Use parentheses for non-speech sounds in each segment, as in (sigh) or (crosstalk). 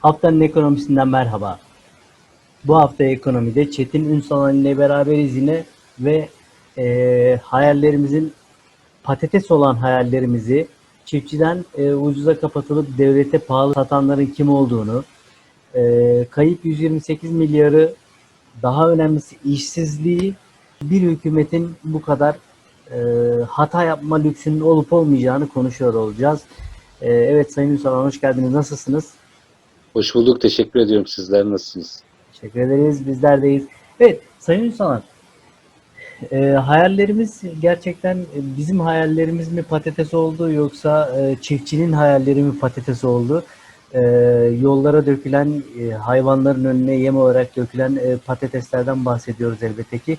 Haftanın ekonomisinden merhaba. Bu hafta ekonomide Çetin Ünsalan ile beraberiz yine ve e, hayallerimizin patates olan hayallerimizi çiftçiden e, ucuza kapatılıp devlete pahalı satanların kim olduğunu, e, kayıp 128 milyarı daha önemlisi işsizliği bir hükümetin bu kadar e, hata yapma lüksünün olup olmayacağını konuşuyor olacağız. E, evet Sayın Ünsalan hoş geldiniz. Nasılsınız? Hoş bulduk. Teşekkür ediyorum. Sizler nasılsınız? Teşekkür ederiz. Bizlerdeyiz. Evet Sayın Ünsalan e, hayallerimiz gerçekten e, bizim hayallerimiz mi patates oldu yoksa e, çiftçinin hayalleri mi patates oldu? E, yollara dökülen e, hayvanların önüne yem olarak dökülen e, patateslerden bahsediyoruz elbette ki.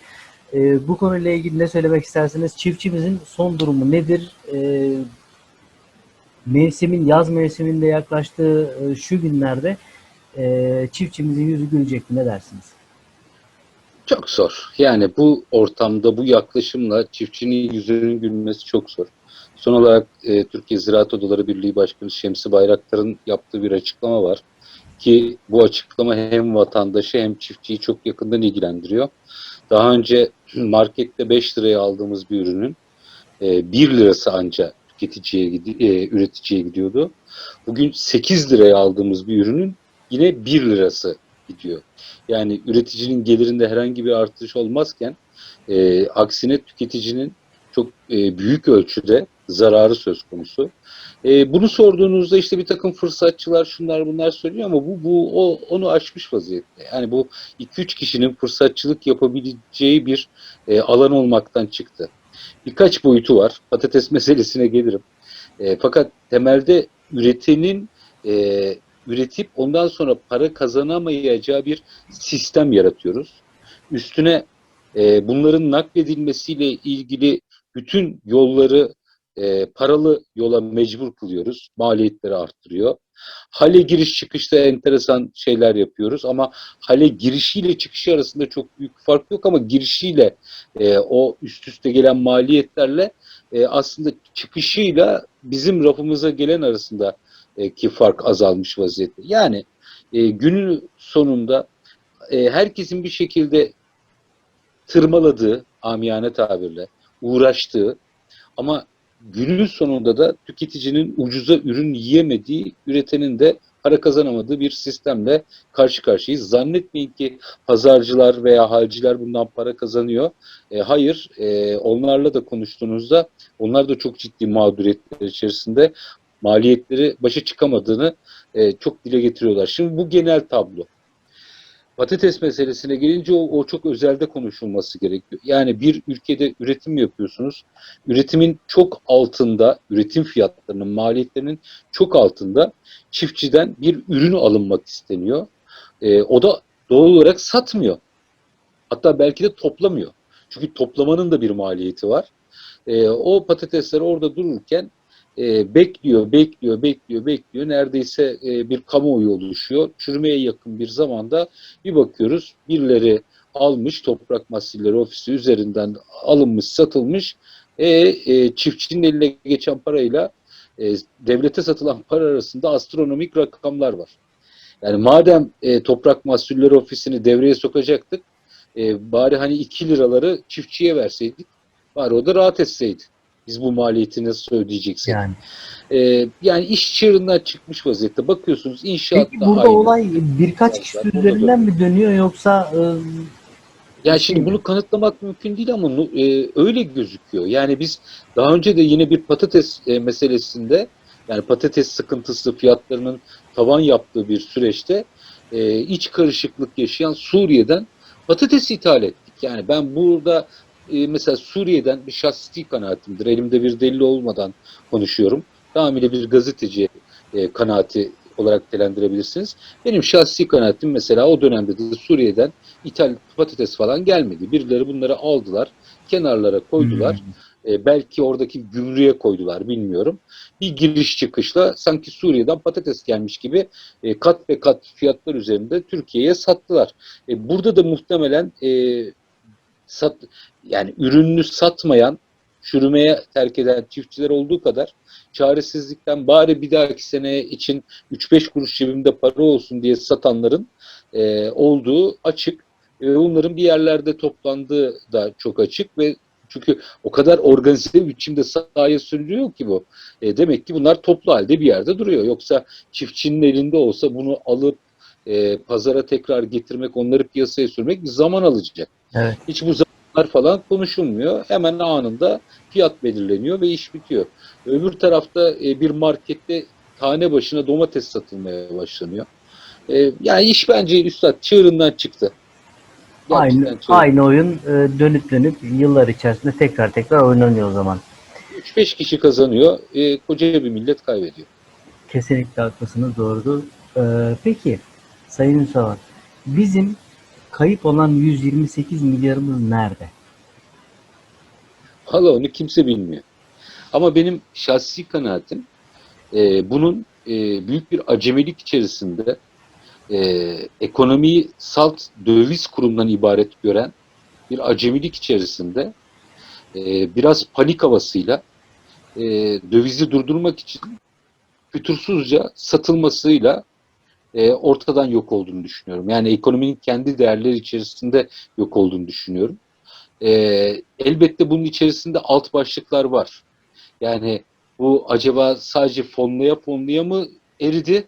E, bu konuyla ilgili ne söylemek istersiniz? Çiftçimizin son durumu nedir? E, mevsimin yaz mevsiminde yaklaştığı e, şu günlerde e, çiftçimizin yüzü gülecek mi? Ne dersiniz? Çok zor. Yani bu ortamda, bu yaklaşımla çiftçinin yüzünün gülmesi çok zor. Son olarak e, Türkiye Ziraat Odaları Birliği Başkanı Şemsi Bayraktar'ın yaptığı bir açıklama var. Ki bu açıklama hem vatandaşı hem çiftçiyi çok yakından ilgilendiriyor. Daha önce (clears throat) markette 5 liraya aldığımız bir ürünün e, 1 lirası ancak tüketiciye, e, üreticiye gidiyordu. Bugün 8 liraya aldığımız bir ürünün yine 1 lirası gidiyor. Yani üreticinin gelirinde herhangi bir artış olmazken e, aksine tüketicinin çok e, büyük ölçüde zararı söz konusu. E, bunu sorduğunuzda işte bir takım fırsatçılar şunlar bunlar söylüyor ama bu, bu o, onu aşmış vaziyette. Yani bu 2-3 kişinin fırsatçılık yapabileceği bir e, alan olmaktan çıktı. Birkaç boyutu var. Patates (laughs) meselesine gelirim. E, fakat temelde üretenin e, üretip ondan sonra para kazanamayacağı bir sistem yaratıyoruz. Üstüne e, bunların nakledilmesiyle ilgili bütün yolları e, paralı yola mecbur kılıyoruz. Maliyetleri arttırıyor. Hale giriş çıkışta enteresan şeyler yapıyoruz ama hale girişiyle çıkışı arasında çok büyük fark yok ama girişiyle e, o üst üste gelen maliyetlerle e, aslında çıkışıyla bizim rafımıza gelen arasında e, ki fark azalmış vaziyette. Yani e, günün sonunda e, herkesin bir şekilde tırmaladığı, amiyane tabirle, uğraştığı ama günün sonunda da tüketicinin ucuza ürün yiyemediği, üretenin de para kazanamadığı bir sistemle karşı karşıyayız. Zannetmeyin ki pazarcılar veya halciler bundan para kazanıyor. E, hayır, e, onlarla da konuştuğunuzda onlar da çok ciddi mağduriyetler içerisinde maliyetleri başa çıkamadığını e, çok dile getiriyorlar. Şimdi bu genel tablo. Patates meselesine gelince o, o çok özelde konuşulması gerekiyor. Yani bir ülkede üretim yapıyorsunuz. Üretimin çok altında, üretim fiyatlarının, maliyetlerinin çok altında çiftçiden bir ürün alınmak isteniyor. E, o da doğal olarak satmıyor. Hatta belki de toplamıyor. Çünkü toplamanın da bir maliyeti var. E, o patatesler orada dururken e, bekliyor, bekliyor, bekliyor, bekliyor. Neredeyse e, bir kamuoyu oluşuyor. Çürümeye yakın bir zamanda bir bakıyoruz birileri almış toprak mahsulleri ofisi üzerinden alınmış, satılmış. E, e, çiftçinin eline geçen parayla e, devlete satılan para arasında astronomik rakamlar var. Yani madem e, toprak mahsulleri ofisini devreye sokacaktık, e, bari hani 2 liraları çiftçiye verseydik, bari o da rahat etseydi. Biz bu maliyeti nasıl ödeyeceksek. Yani. Ee, yani iş çığırından çıkmış vaziyette. Bakıyorsunuz inşaatta Peki burada aynı. olay birkaç kişi Burada üzerinden mi dönüyor yoksa e, Ya şimdi bunu kanıtlamak mümkün değil ama e, öyle gözüküyor. Yani biz daha önce de yine bir patates e, meselesinde yani patates sıkıntısı fiyatlarının tavan yaptığı bir süreçte e, iç karışıklık yaşayan Suriye'den patates ithal ettik. Yani ben burada e, mesela Suriye'den bir şahsi kanaatimdir. Elimde bir delil olmadan konuşuyorum. Tamamıyla bir gazeteci e, kanaati olarak değerlendirebilirsiniz. Benim şahsi kanaatim mesela o dönemde de Suriye'den ithal patates falan gelmedi. Birileri bunları aldılar, kenarlara koydular. E, belki oradaki gümrüğe koydular bilmiyorum. Bir giriş çıkışla sanki Suriye'den patates gelmiş gibi e, kat ve kat fiyatlar üzerinde Türkiye'ye sattılar. E, burada da muhtemelen e, sat yani ürününü satmayan çürümeye terk eden çiftçiler olduğu kadar çaresizlikten bari bir dahaki sene için 3-5 kuruş cebimde para olsun diye satanların e, olduğu açık. Ve bunların bir yerlerde toplandığı da çok açık ve çünkü o kadar organize bir biçimde sahaya sürülüyor ki bu. E, demek ki bunlar toplu halde bir yerde duruyor. Yoksa çiftçinin elinde olsa bunu alıp e, pazara tekrar getirmek, onları piyasaya sürmek zaman alacak. Evet. Hiç bu zamanlar falan konuşulmuyor. Hemen anında fiyat belirleniyor ve iş bitiyor. Öbür tarafta e, bir markette tane başına domates satılmaya başlanıyor. E, yani iş bence üstad çığırından çıktı. Aynı, çığırından. aynı oyun e, dönüp dönüp yıllar içerisinde tekrar tekrar oynanıyor o zaman. 3-5 kişi kazanıyor, e, koca bir millet kaybediyor. Kesinlikle haklısınız doğrudur. Ee, peki Sayın Ünsal, bizim kayıp olan 128 milyarımız nerede? Valla onu kimse bilmiyor. Ama benim şahsi kanaatim e, bunun e, büyük bir acemelik içerisinde e, ekonomiyi salt döviz kurumdan ibaret gören bir acemilik içerisinde e, biraz panik havasıyla e, dövizi durdurmak için fütursuzca satılmasıyla e, ortadan yok olduğunu düşünüyorum. Yani ekonominin kendi değerleri içerisinde yok olduğunu düşünüyorum. E, elbette bunun içerisinde alt başlıklar var. Yani bu acaba sadece fonlaya fonlaya mı eridi?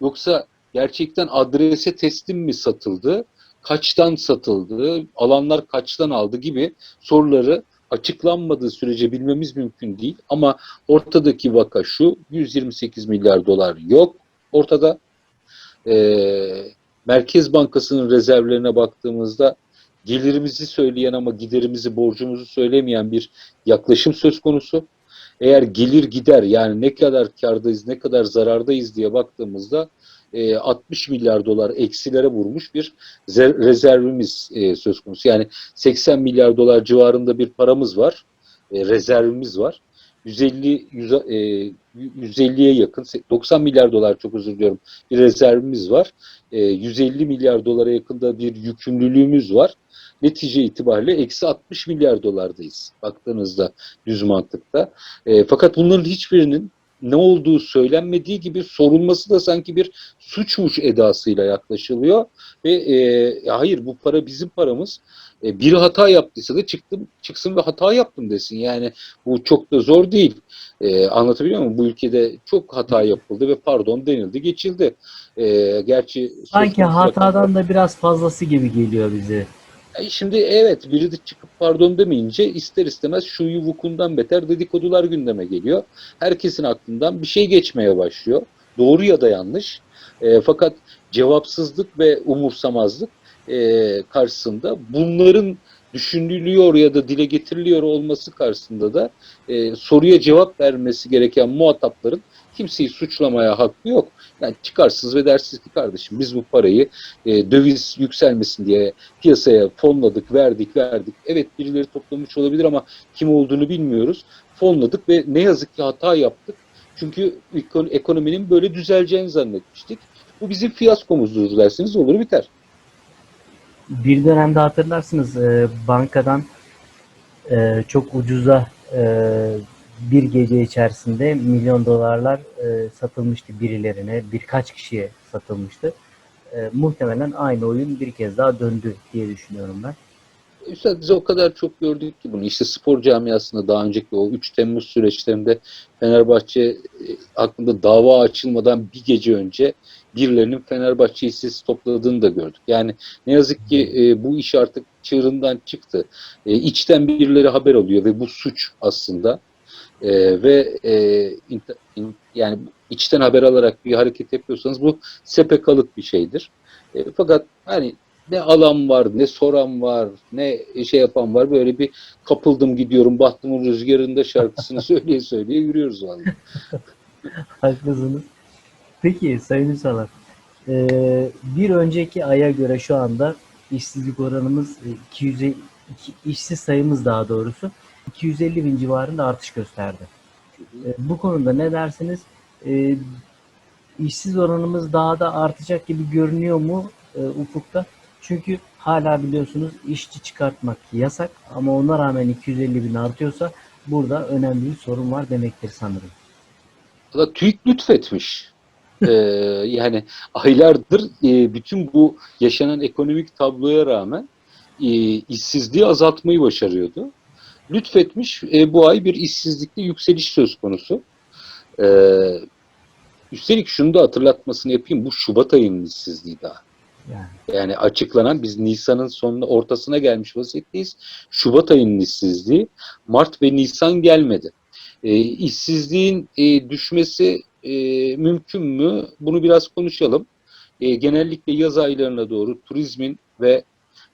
Yoksa gerçekten adrese teslim mi satıldı? Kaçtan satıldı? Alanlar kaçtan aldı gibi soruları açıklanmadığı sürece bilmemiz mümkün değil. Ama ortadaki vaka şu, 128 milyar dolar yok ortada. Ee, Merkez Bankası'nın rezervlerine baktığımızda gelirimizi söyleyen ama giderimizi, borcumuzu söylemeyen bir yaklaşım söz konusu. Eğer gelir gider yani ne kadar kardayız, ne kadar zarardayız diye baktığımızda e, 60 milyar dolar eksilere vurmuş bir zer- rezervimiz e, söz konusu. Yani 80 milyar dolar civarında bir paramız var, e, rezervimiz var. 150 100, e, 150'ye yakın 90 milyar dolar çok özür diliyorum bir rezervimiz var. E, 150 milyar dolara yakında bir yükümlülüğümüz var. Netice itibariyle eksi 60 milyar dolardayız baktığınızda düz mantıkta. E, fakat bunların hiçbirinin ne olduğu söylenmediği gibi sorulması da sanki bir suçmuş edasıyla yaklaşılıyor ve e, hayır bu para bizim paramız. E, biri hata yaptıysa da çıktım çıksın ve hata yaptım desin. Yani bu çok da zor değil. E, anlatabiliyor muyum? Bu ülkede çok hata yapıldı ve pardon denildi, geçildi. E, gerçi Sanki hatadan da biraz fazlası gibi geliyor bize. E Şimdi evet biri de çıkıp pardon demeyince ister istemez şu vukundan beter dedikodular gündeme geliyor. Herkesin aklından bir şey geçmeye başlıyor. Doğru ya da yanlış. E, fakat cevapsızlık ve umursamazlık e, karşısında bunların düşünülüyor ya da dile getiriliyor olması karşısında da e, soruya cevap vermesi gereken muhatapların kimseyi suçlamaya hakkı yok. Yani çıkarsız ve dersiz ki kardeşim biz bu parayı e, döviz yükselmesin diye piyasaya fonladık, verdik, verdik. Evet birileri toplamış olabilir ama kim olduğunu bilmiyoruz. Fonladık ve ne yazık ki hata yaptık. Çünkü ekon- ekonominin böyle düzeleceğini zannetmiştik. Bu bizim fiyaskomuzdur derseniz olur biter. Bir dönemde hatırlarsınız e, bankadan e, çok ucuza e, bir gece içerisinde milyon dolarlar e, satılmıştı birilerine, birkaç kişiye satılmıştı. E, muhtemelen aynı oyun bir kez daha döndü diye düşünüyorum ben. Üstad biz o kadar çok gördük ki bunu. İşte spor camiasında daha önceki o 3 Temmuz süreçlerinde Fenerbahçe e, hakkında dava açılmadan bir gece önce birilerinin Fenerbahçe hissesi topladığını da gördük. Yani ne yazık ki e, bu iş artık çığırından çıktı. E, içten birileri haber alıyor ve bu suç aslında. E, ve e, inter- in- yani içten haber alarak bir hareket yapıyorsanız bu sepekalık bir şeydir. E, fakat hani ne alan var, ne soran var, ne şey yapan var. Böyle bir kapıldım gidiyorum, bahtımın rüzgarında şarkısını (laughs) söyleye söyleye yürüyoruz vallahi. (laughs) Haklısınız. Peki Sayın Üsalar, e, bir önceki aya göre şu anda işsizlik oranımız e, 200 iki- işsiz sayımız daha doğrusu 250 bin civarında artış gösterdi. E, bu konuda ne dersiniz? E, işsiz oranımız daha da artacak gibi görünüyor mu e, ufukta? Çünkü hala biliyorsunuz işçi çıkartmak yasak ama ona rağmen 250 bin artıyorsa burada önemli bir sorun var demektir sanırım. da TÜİK lütfetmiş. Ee, (laughs) yani aylardır e, bütün bu yaşanan ekonomik tabloya rağmen e, işsizliği azaltmayı başarıyordu. Lütfetmiş e, bu ay bir işsizlikte yükseliş söz konusu. Ee, üstelik şunu da hatırlatmasını yapayım. Bu Şubat ayının işsizliği daha. Yani Yani açıklanan biz Nisan'ın sonuna ortasına gelmiş vaziyetteyiz. Şubat ayının işsizliği. Mart ve Nisan gelmedi. E, işsizliğin e, düşmesi e, mümkün mü? Bunu biraz konuşalım. E, genellikle yaz aylarına doğru turizmin ve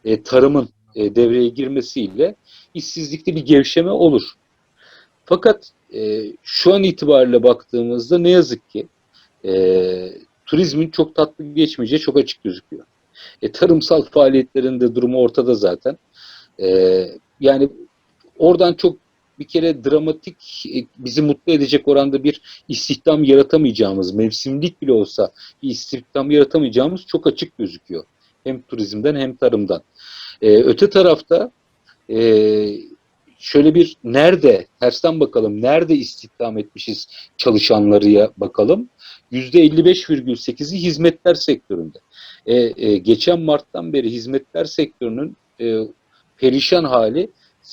e, tarımın e, devreye girmesiyle işsizlikte bir gevşeme olur. Fakat e, şu an itibariyle baktığımızda ne yazık ki e, turizmin çok tatlı geçmeyeceği çok açık gözüküyor. E, tarımsal faaliyetlerin de durumu ortada zaten. E, yani oradan çok bir kere dramatik, e, bizi mutlu edecek oranda bir istihdam yaratamayacağımız, mevsimlik bile olsa bir istihdam yaratamayacağımız çok açık gözüküyor. Hem turizmden hem tarımdan. E, öte tarafta e, şöyle bir nerede, tersten bakalım, nerede istihdam etmişiz çalışanlarıya bakalım. %55,8'i hizmetler sektöründe. E, e, geçen Mart'tan beri hizmetler sektörünün e, perişan hali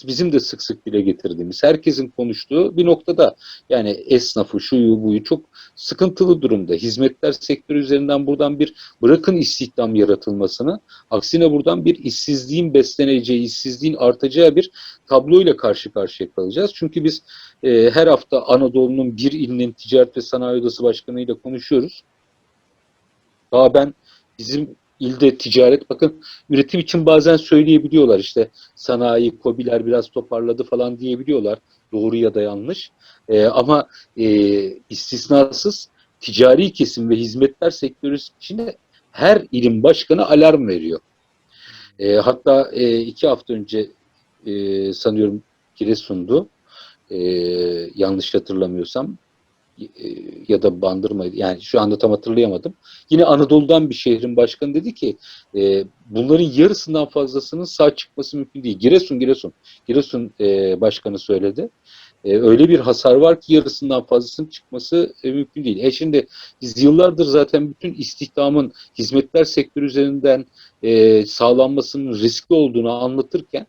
bizim de sık sık dile getirdiğimiz, herkesin konuştuğu bir noktada yani esnafı, şuyu buyu çok sıkıntılı durumda. Hizmetler sektörü üzerinden buradan bir bırakın istihdam yaratılmasını, aksine buradan bir işsizliğin besleneceği, işsizliğin artacağı bir tabloyla karşı karşıya kalacağız. Çünkü biz e, her hafta Anadolu'nun bir ilinin Ticaret ve Sanayi Odası Başkanı'yla konuşuyoruz. Daha ben bizim ilde ticaret bakın üretim için bazen söyleyebiliyorlar işte sanayi, kobiler biraz toparladı falan diyebiliyorlar. Doğru ya da yanlış. Ee, ama e, istisnasız ticari kesim ve hizmetler sektörü içinde her ilim başkanı alarm veriyor. Ee, hatta e, iki hafta önce e, sanıyorum Giresun'du. E, yanlış hatırlamıyorsam e, ya da Bandırma'ydı. Yani şu anda tam hatırlayamadım. Yine Anadolu'dan bir şehrin başkanı dedi ki e, bunların yarısından fazlasının sağ çıkması mümkün değil. Giresun, Giresun. Giresun e, başkanı söyledi. E, öyle bir hasar var ki yarısından fazlasının çıkması e, mümkün değil. E şimdi biz yıllardır zaten bütün istihdamın hizmetler sektörü üzerinden e, sağlanmasının riskli olduğunu anlatırken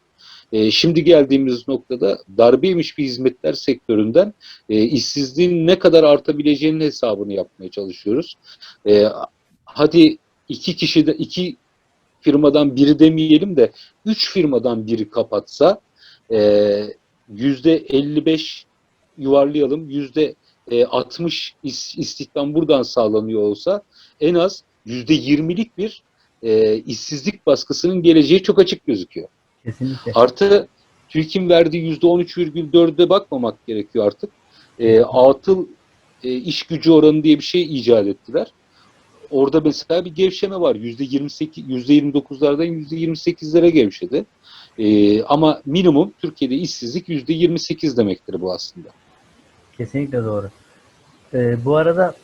e, şimdi geldiğimiz noktada darbeymiş bir hizmetler sektöründen e, işsizliğin ne kadar artabileceğinin hesabını yapmaya çalışıyoruz. E, hadi iki kişi de iki firmadan biri demeyelim de üç firmadan biri kapatsa e, yüzde 55 yuvarlayalım yüzde e, 60 is- istihdam buradan sağlanıyor olsa en az yüzde 20'lik bir e, işsizlik baskısının geleceği çok açık gözüküyor. Kesinlikle. Artı TÜİK'in verdiği %13,4'e bakmamak gerekiyor artık. E, atıl e, iş gücü oranı diye bir şey icat ettiler. Orada mesela bir gevşeme var. %28, %29'lardan %28'lere gevşedi. E, ama minimum Türkiye'de işsizlik %28 demektir bu aslında. Kesinlikle doğru. Ee, bu arada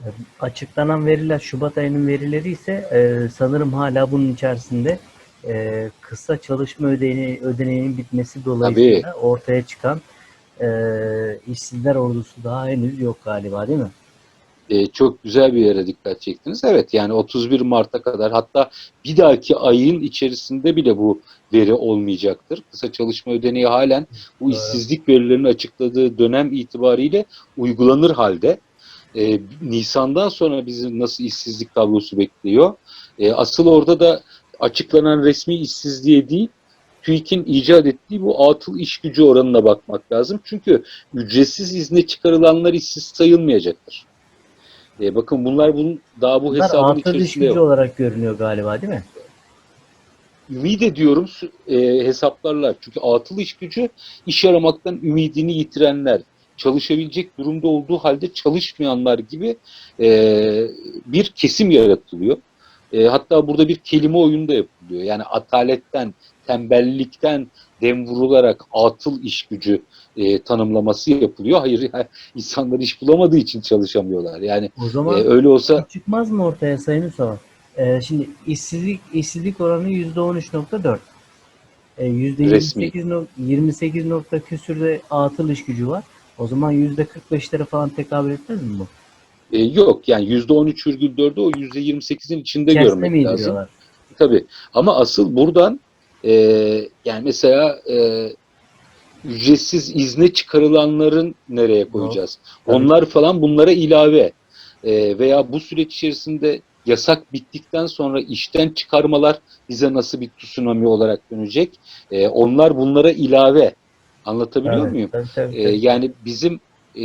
e, açıklanan veriler Şubat ayının verileri ise e, sanırım hala bunun içerisinde e, kısa çalışma ödeneği, ödeneğinin bitmesi dolayısıyla ortaya çıkan e, işsizler ordusu daha henüz yok galiba değil mi? E, çok güzel bir yere dikkat çektiniz. Evet yani 31 Mart'a kadar hatta bir dahaki ayın içerisinde bile bu veri olmayacaktır. Kısa çalışma ödeneği halen bu işsizlik verilerini açıkladığı dönem itibariyle uygulanır halde. E, Nisan'dan sonra bizi nasıl işsizlik tablosu bekliyor? E, asıl orada da açıklanan resmi işsizliğe değil, TÜİK'in icat ettiği bu atıl iş gücü oranına bakmak lazım. Çünkü ücretsiz izne çıkarılanlar işsiz sayılmayacaktır. E, bakın bunlar bunun daha bu Bunlar hesabın atıl iş içerisinde gücü yok. olarak görünüyor galiba değil mi? Ümit ediyorum e, hesaplarlar. Çünkü atıl iş gücü iş aramaktan ümidini yitirenler, çalışabilecek durumda olduğu halde çalışmayanlar gibi e, bir kesim yaratılıyor. E, hatta burada bir kelime oyunu da yapılıyor. Yani ataletten, tembellikten dem vurularak atıl iş gücü e, tanımlaması yapılıyor. Hayır yani insanlar iş bulamadığı için çalışamıyorlar. Yani O e, zaman öyle olsa çıkmaz mı ortaya Sayın Ünsal? Ee, şimdi işsizlik işsizlik oranı %13.4. E, yüzde Resmi. 28, nok- 28 nokta küsürde atıl iş gücü var. O zaman yüzde 45'lere falan tekabül etmez mi bu? E, yok yani %13,4'ü o %28'in içinde İçerisine görmek lazım. indiriyorlar? Tabii. Ama asıl buradan e, yani mesela e, ücretsiz izne çıkarılanların nereye koyacağız? Tabii. Onlar falan bunlara ilave E, veya bu süreç içerisinde yasak bittikten sonra işten çıkarmalar bize nasıl bir tsunami olarak dönecek? E, onlar bunlara ilave. Anlatabiliyor Evet, muyum? tabii, tabii, E, yani bizim e,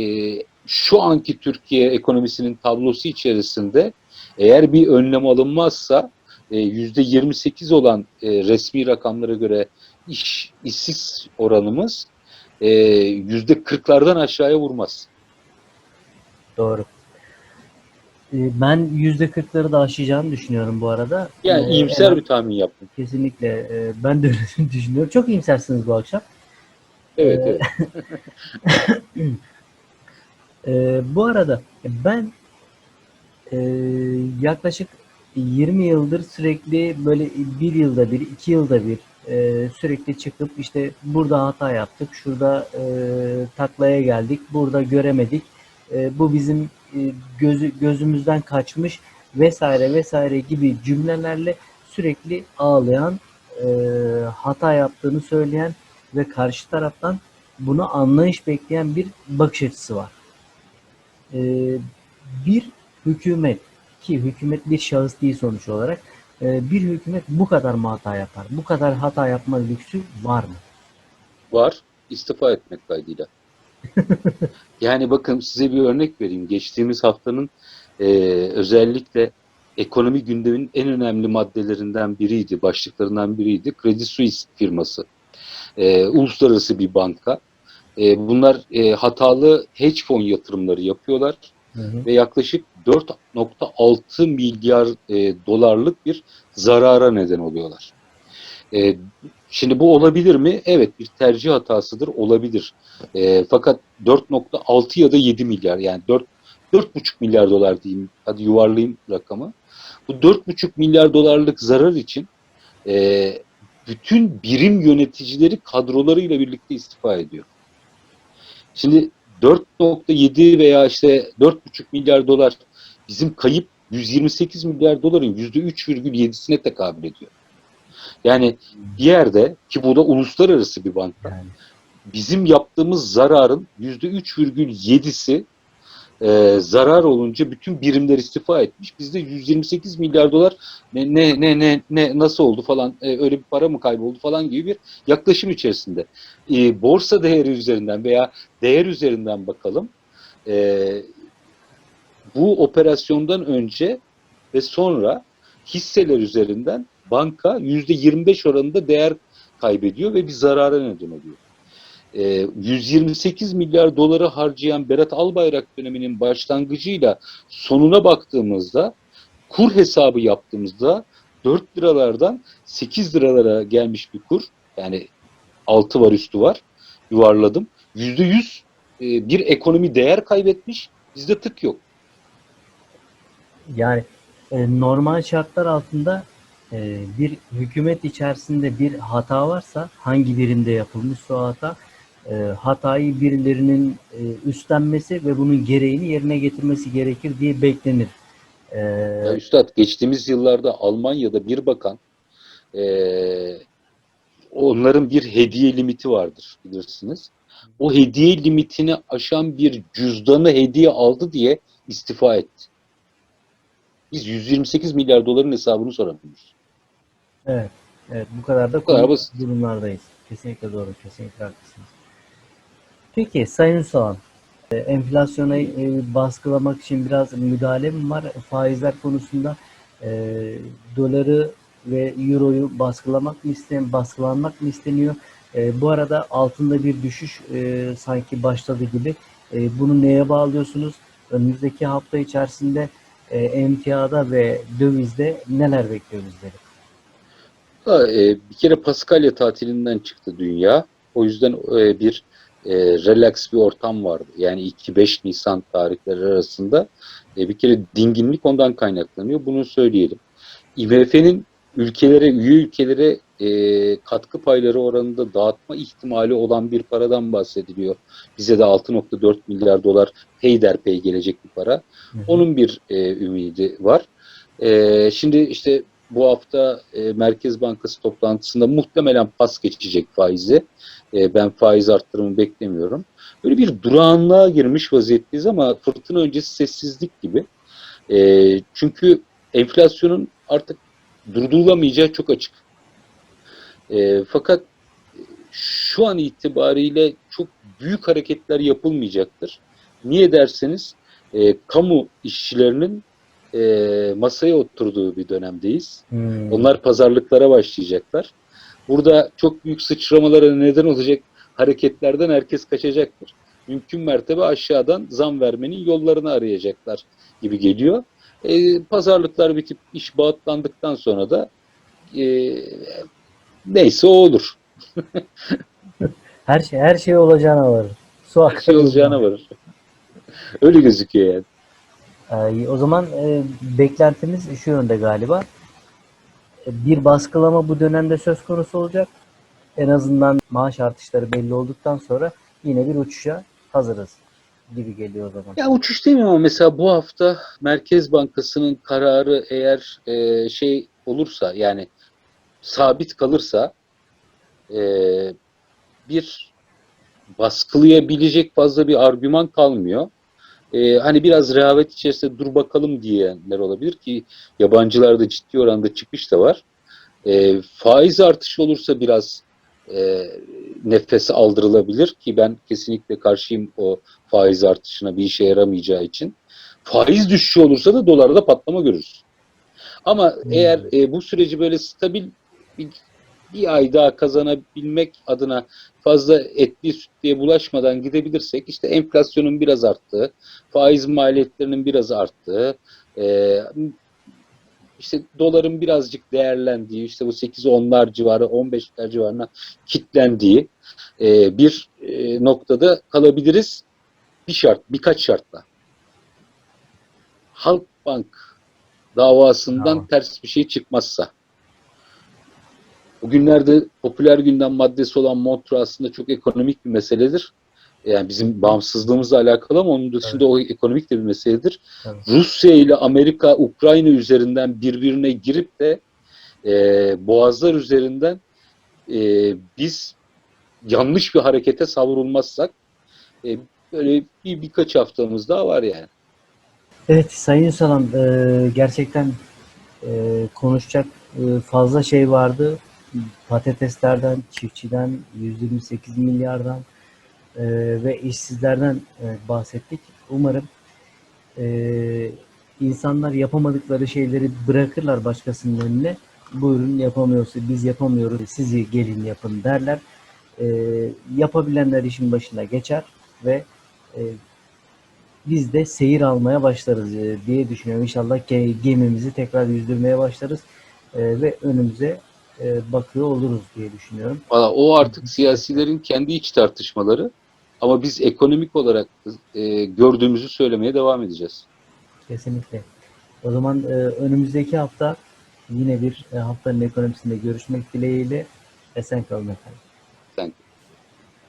şu anki Türkiye ekonomisinin tablosu içerisinde eğer bir önlem alınmazsa e, yüzde 28 olan e, resmi rakamlara göre iş işsiz oranımız e, yüzde 40'lardan aşağıya vurmaz. Doğru. Ben yüzde 40'ları da aşacağını düşünüyorum bu arada. Yani E, iyimser bir tahmin yaptım. Kesinlikle. Ben de öyle (laughs) düşünüyorum. Çok iyimsersiniz bu akşam. Evet, Ee, evet. (laughs) Ee, bu arada ben e, yaklaşık 20 yıldır sürekli böyle bir yılda bir, iki yılda bir e, sürekli çıkıp işte burada hata yaptık, şurada e, taklaya geldik, burada göremedik, e, bu bizim e, gözü, gözümüzden kaçmış vesaire vesaire gibi cümlelerle sürekli ağlayan, e, hata yaptığını söyleyen ve karşı taraftan buna anlayış bekleyen bir bakış açısı var. Ee, bir hükümet ki hükümet bir şahıs değil sonuç olarak e, bir hükümet bu kadar mı hata yapar? Bu kadar hata yapma lüksü var mı? Var. istifa etmek kaydıyla. (laughs) yani bakın size bir örnek vereyim. Geçtiğimiz haftanın e, özellikle ekonomi gündeminin en önemli maddelerinden biriydi, başlıklarından biriydi. Credit Suisse firması. E, uluslararası bir banka. E, bunlar e, hatalı hedge fon yatırımları yapıyorlar Hı hı. ve yaklaşık 4.6 milyar e, dolarlık bir zarara neden oluyorlar. E, şimdi bu olabilir mi? Evet bir tercih hatasıdır olabilir. E, fakat 4.6 ya da 7 milyar yani 4 4,5 milyar dolar diyeyim hadi yuvarlayayım rakamı. Bu 4,5 milyar dolarlık zarar için e, bütün birim yöneticileri kadrolarıyla birlikte istifa ediyor. Şimdi 4.7 veya işte 4.5 milyar dolar bizim kayıp 128 milyar doların %3,7'sine tekabül ediyor. Yani bir yerde ki bu da uluslararası bir banka. Bizim yaptığımız zararın %3,7'si e, zarar olunca bütün birimler istifa etmiş. Bizde 128 milyar dolar ne ne ne ne, ne nasıl oldu falan e, öyle bir para mı kayboldu falan gibi bir yaklaşım içerisinde. E, borsa değeri üzerinden veya değer üzerinden bakalım. E, bu operasyondan önce ve sonra hisseler üzerinden banka %25 oranında değer kaybediyor ve bir zarara neden oluyor. Ee, 128 milyar doları harcayan Berat Albayrak döneminin başlangıcıyla sonuna baktığımızda kur hesabı yaptığımızda 4 liralardan 8 liralara gelmiş bir kur. Yani altı var üstü var. Yuvarladım. %100 e, bir ekonomi değer kaybetmiş. Bizde tık yok. yani e, normal şartlar altında e, bir hükümet içerisinde bir hata varsa hangi birimde yapılmışsa o hata e, hatayı birilerinin e, üstlenmesi ve bunun gereğini yerine getirmesi gerekir diye beklenir. E, Ya Üstad geçtiğimiz yıllarda Almanya'da bir bakan eee, onların bir hediye limiti vardır bilirsiniz. O hediye limitini aşan bir cüzdanı hediye aldı diye istifa etti. Biz 128 milyar doların hesabını soramıyoruz. Evet, evet bu kadar da Bu kadar basit. durumlardayız. Kesinlikle doğru, kesinlikle haklısınız. Peki Sayın Soğan, e, enflasyonu e, baskılamak için biraz müdahale mi var? Faizler konusunda e, doları ve euroyu baskılamak mı isten, baskılanmak mı isteniyor? E, bu arada altında bir düşüş e, sanki başladı gibi. E, bunu neye bağlıyorsunuz? Önümüzdeki hafta içerisinde e, emtiada ve dövizde neler bekliyor bizleri? Ha, e, bir kere Paskalya tatilinden çıktı dünya. O yüzden e, bir e, relax bir ortam vardı. Yani 2-5 Nisan tarihleri arasında e, bir kere dinginlik ondan kaynaklanıyor. Bunu söyleyelim. IMF'nin ülkelere, üye ülkelere e, katkı payları oranında dağıtma ihtimali olan bir paradan bahsediliyor. Bize de 6.4 milyar dolar peyderpey gelecek bir para. Hı hı. Onun bir e, ümidi var. E, şimdi işte bu hafta e, Merkez Bankası toplantısında muhtemelen pas geçecek faizi. E, ben faiz arttırımı beklemiyorum. Böyle bir durağanlığa girmiş vaziyetteyiz ama fırtına öncesi sessizlik gibi. E, çünkü enflasyonun artık durdurulamayacağı çok açık. E, fakat şu an itibariyle çok büyük hareketler yapılmayacaktır. Niye derseniz e, kamu işçilerinin e, masaya oturduğu bir dönemdeyiz. Hmm. Onlar pazarlıklara başlayacaklar. Burada çok büyük sıçramalara neden olacak hareketlerden herkes kaçacaktır. Mümkün mertebe aşağıdan zam vermenin yollarını arayacaklar gibi geliyor. E, pazarlıklar bitip iş bağıtlandıktan sonra da e, neyse o olur. (laughs) Her şey her şey olacağına varır. Su Her şey olacağına varır. Öyle gözüküyor yani. Ee, o zaman e, beklentimiz şu yönde galiba. E, Bir baskılama bu dönemde söz konusu olacak. En azından maaş artışları belli olduktan sonra yine bir uçuşa hazırız gibi geliyor o zaman. Ya uçuş demiyorum ama mesela bu hafta Merkez Bankası'nın kararı eğer e, şey olursa yani sabit kalırsa bir baskılayabilecek fazla bir argüman kalmıyor. E, hani biraz rehavet içerisinde dur bakalım diyenler olabilir ki yabancılarda ciddi oranda çıkış da var. E, faiz artışı olursa biraz e, nefes aldırılabilir ki ben kesinlikle karşıyım o faiz artışına bir işe yaramayacağı için. Faiz düşüşü olursa da dolarda patlama görürüz. Ama Hmm. eğer e, bu süreci böyle stabil bir, bir ay daha kazanabilmek adına fazla etli sütlüye bulaşmadan gidebilirsek işte enflasyonun biraz arttığı, faiz maliyetlerinin biraz arttığı, e, işte doların birazcık değerlendiği, işte bu 8-10'lar civarı, 15'ler civarına kitlendiği e, bir e, noktada kalabiliriz. Bir şart, birkaç şartla. Halkbank davasından Tamam. ters bir şey çıkmazsa. Bugünlerde popüler gündem maddesi olan Montreux aslında çok ekonomik bir meseledir. Yani bizim bağımsızlığımızla alakalı ama onun dışında o ekonomik de bir meseledir. Tabii. Rusya ile Amerika, Ukrayna üzerinden birbirine girip de e, boğazlar üzerinden e, biz yanlış bir harekete savrulmazsak e, böyle bir birkaç haftamız daha var yani. Evet Sayın Salam e, gerçekten e, konuşacak e, fazla şey vardı. Patateslerden, çiftçiden, 128 milyardan e, ve işsizlerden e, bahsettik. Umarım e, insanlar yapamadıkları şeyleri bırakırlar başkasının önüne. Buyurun yapamıyorsa biz yapamıyoruz siz gelin yapın derler. E, yapabilenler işin başına geçer ve e, biz de seyir almaya başlarız e, diye düşünüyorum. İnşallah ge- gemimizi tekrar yüzdürmeye başlarız e, ve önümüze e, bakıyor oluruz diye düşünüyorum. Valla o artık siyasilerin kendi iç tartışmaları ama biz ekonomik olarak e, gördüğümüzü söylemeye devam edeceğiz. Kesinlikle. O zaman e, önümüzdeki hafta yine bir e, haftanın ekonomisinde görüşmek dileğiyle esen kalın efendim.